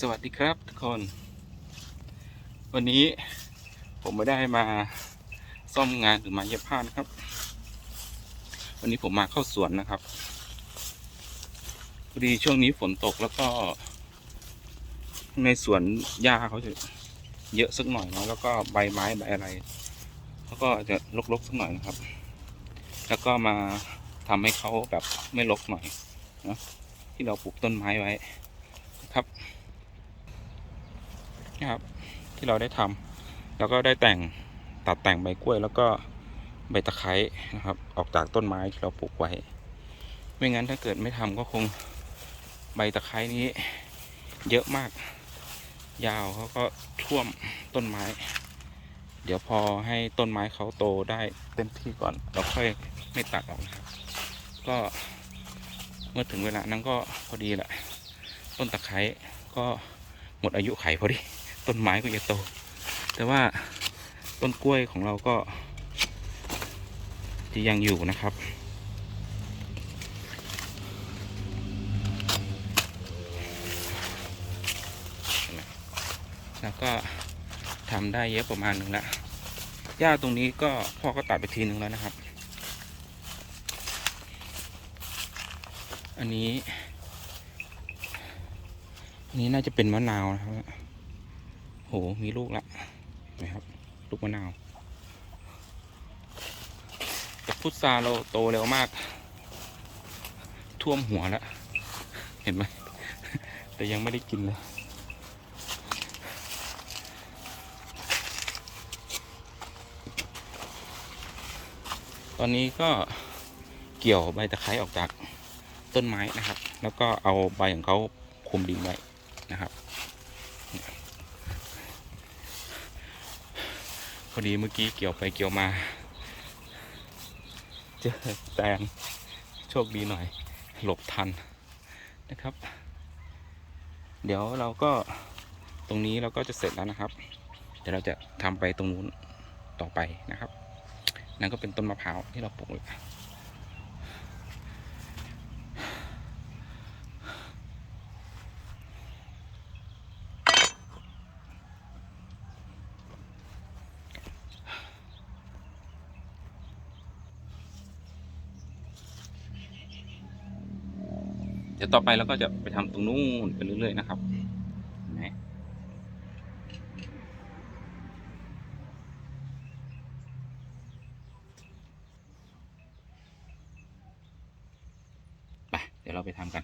สวัสดีครับทุกคน วันนี้ผมไม่ได้มาซ่อมงานหรือมาเย็บผ้านะครับ วันนี้ผมมาเข้าสวนนะครับพอดีช่วงนี้ฝนตกแล้วก็ในสวนหญ้าเขาจะเยอะสักหน่อยนะแล้วก็ใบไม้ใบอะไรเขาก็จะรกๆสักหน่อยนะครับ แล้วก็มาทำให้เขาแบบไม่รกหน่อยนะที่เราปลูกต้นไม้ไว้ครับ นะครับ ที่เราได้ทำแล้วก็ได้แต่งตัดแต่งใบกล้วย แล้วก็ใบตะไคร้นะครับ ออกจากต้นไม้ที่เราปลูกไว้ ไม่งั้นถ้าเกิดไม่ทำก็คงใบตะไคร้นี้เยอะมาก ยาวเขาก็ท่วมต้นไม้ เดี๋ยวพอให้ต้นไม้เขาโตได้เต็มที่ก่อนเราค่อยไม่ตัดออกนะครับก็เมื่อถึงเวลานั้นก็พอดีแหละต้นตะไคร้ก็หมดอายุไขพอดี ต้นไม้ก็จะโต แต่ว่าต้นกล้วยของเราก็จะยังอยู่นะครับ แล้วก็ทำได้เยอะประมาณหนึ่งแล้วหญ้าตรงนี้ก็พ่อก็ตัดไปทีหนึ่งแล้วนะครับ อันนี้ อันนี้น่าจะเป็นมะนาวนะครับ หมีลูกละเห็นะครับ ลูกมะนาวแต่พุทราเราโตเร็วมาก ท่วมหัวแล้ว เห็นไหม แต่ยังไม่ได้กินเลยตอนนี้ก็เกี่ยวใบตะไคร้ออกจากต้นไม้นะครับ แล้วก็เอาใบของเขาคุมดินไว้นะครับ พอดีเมื่อกี้เกี่ยวไปเกี่ยวมา เจอแตนโชคดีหน่อย หลบทันนะครับ เดี๋ยวเราก็ตรงนี้เราก็จะเสร็จแล้วนะครับ เดี๋ยวเราจะทำไปตรงนู้นต่อไปนะครับ นั่นก็เป็นต้นมะพร้าวที่เราปลูก เดี๋ยวต่อไปเราก็จะไปทำตรงนู้นไปเรื่อยๆนะครับเห็นไหมไปเดี๋ยวเราไปทำกัน